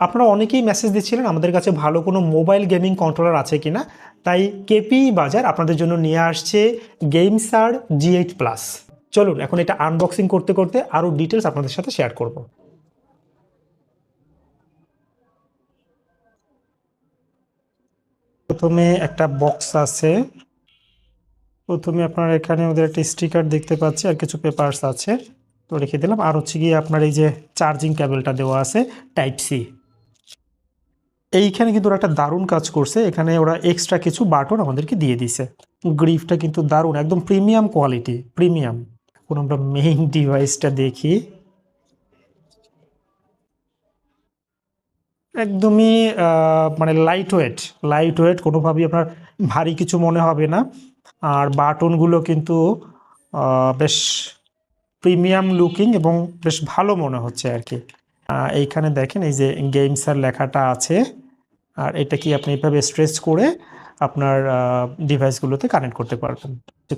আপনারা অনেকেই মেসেজ দিচ্ছিলেন আমাদের কাছে ভালো কোনো মোবাইল গেমিং কন্ট্রোলার আছে কিনা। তাই কেপি বাজার আপনাদের জন্য নিয়ে আসছে গেমসার জি এইট প্লাস চলুন, এখন এটা আনবক্সিং করতে করতে আরও ডিটেলস আপনাদের সাথে শেয়ার করব। প্রথমে একটা বক্স আছে। প্রথমে আপনার এখানে ওদের একটা স্টিকার দেখতে পাচ্ছি আর কিছু পেপারস আছে। তো রেখে দিলাম। আর হচ্ছে গিয়ে আপনার এই যে চার্জিং কেবলটা দেওয়া আছে টাইপ সি এইখানে কিন্তু ওরা একটা দারুণ কাজ করছে। এখানে ওরা এক্সট্রা কিছু বাটন আমাদেরকে দিয়ে দিছে গ্রিফটা কিন্তু দারুণ, একদম প্রিমিয়াম কোয়ালিটি প্রিমিয়াম এখন আমরা মেইন ডিভাইসটা দেখি। একদমই মানে লাইট ওয়েট লাইট ওয়েট কোনোভাবেই আপনার ভারী কিছু মনে হবে না। আর বাটনগুলো কিন্তু বেশ প্রিমিয়াম লুকিং এবং বেশ ভালো মনে হচ্ছে আর কি। এইখানে দেখেন এই যে গেমসের লেখাটা আছে। আর এটা কি আপনি এইভাবে স্ট্রেচ করে আপনার ডিভাইসগুলোতে কানেক্ট করতে পারবেন।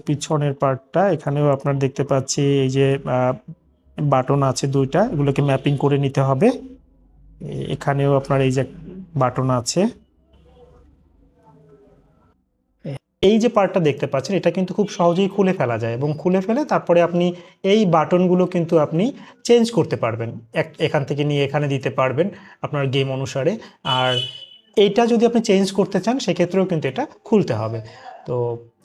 পিছনের পার্টটা এখানেও আপনার দেখতে পাচ্ছি এই যে বাটন আছে দুইটা, এগুলোকে ম্যাপিং করে নিতে হবে। এখানেও আপনার এই যে বাটন আছে। এই যে পার্টটা দেখতে পাচ্ছেন, এটা কিন্তু খুব সহজেই খুলে ফেলা যায় এবং খুলে ফেলে তারপরে আপনি এই বাটনগুলো কিন্তু আপনি চেঞ্জ করতে পারবেন। এক, এখান থেকে নিয়ে এখানে দিতে পারবেন আপনার গেম অনুসারে। আর এইটা যদি আপনি চেঞ্জ করতে চান, সেক্ষেত্রেও কিন্তু এটা খুলতে হবে। তো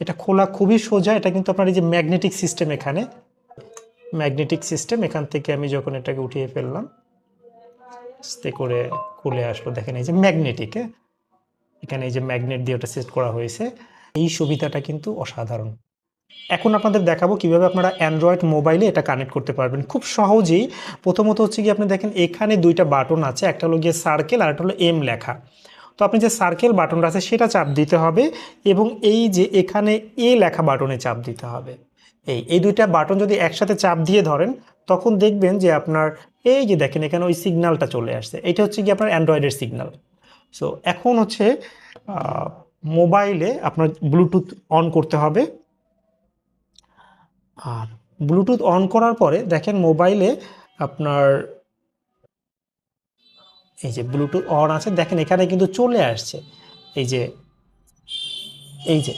এটা খোলা খুবই সোজা, এটা কিন্তু আপনার এই যে ম্যাগনেটিক সিস্টেম এখানে। ম্যাগনেটিক সিস্টেম এখান থেকে আমি যখন এটাকে উঠিয়ে ফেললাম, আস্তে করে খুলে আসলো, দেখেন এই যে ম্যাগনেটিক এখানে এই যে ম্যাগনেট দিয়ে ওটা সেট করা হয়েছে। এই সুবিধাটা কিন্তু অসাধারণ। এখন আপনাদের দেখাবো কীভাবে আপনারা অ্যান্ড্রয়েড মোবাইলে এটা কানেক্ট করতে পারবেন। খুব সহজেই প্রথমত হচ্ছে কি, আপনি দেখেন এখানে দুইটা বাটন আছে, একটা হলো গিয়ে সার্কেল আর একটা হলো এম লেখা। তো আপনি যে সার্কেল বাটনটা আছে সেটা চাপ দিতে হবে এবং এই যে এখানে এ লেখা বাটনে চাপ দিতে হবে। এই এই দুইটা বাটন যদি একসাথে চাপ দিয়ে ধরেন, তখন দেখবেন যে আপনার এই যে দেখেন এখানে ওই সিগন্যালটা চলে আসছে। এটা হচ্ছে কি আপনার অ্যান্ড্রয়েডের সিগন্যাল সো এখন হচ্ছে মোবাইলে আপনার ব্লুটুথ অন করতে হবে। আর ব্লুটুথ অন করার পরে দেখেন মোবাইলে আপনার এই যে ব্লুটুথ অন আছে, দেখেন এখানে কিন্তু চলে আসছে। এই যে এই যে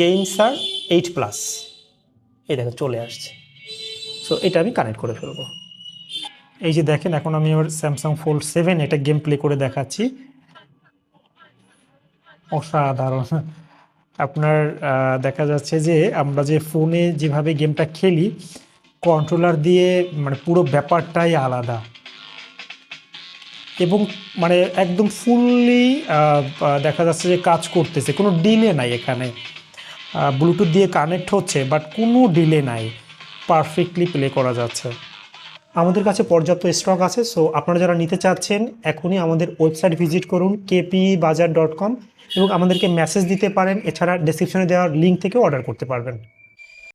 গেমসার এইট প্লাস এই দেখেন চলে আসছে। সো এটা আমি কানেক্ট করে ফেলব। এই যে দেখেন, এখন আমি আমার স্যামসাং ফোল্ড সেভেন এটা গেম প্লে করে দেখাচ্ছি। অসাধারণ। আপনার দেখা যাচ্ছে যে আমরা যে ফোনে যেভাবে গেমটা খেলি কন্ট্রোলার দিয়ে মানে পুরো ব্যাপারটাই আলাদা। এবং মানে একদম ফুললি দেখা যাচ্ছে যে কাজ করতেছে। কোনো ডিলে নাই এখানে। ব্লুটুথ দিয়ে কানেক্ট হচ্ছে বাট কোনো ডিলে নাই। পারফেক্টলি প্লে করা যাচ্ছে। আমাদের কাছে পর্যাপ্ত স্টক আছে সো আপনারা যারা নিতে চাচ্ছেন, এখনই আমাদের ওয়েবসাইট ভিজিট করুন কেপি বাজার ডট কম এবং আমাদেরকে মেসেজ দিতে পারেন। এছাড়া ডেসক্রিপশনে দেওয়ার লিঙ্ক থেকে অর্ডার করতে পারবেন।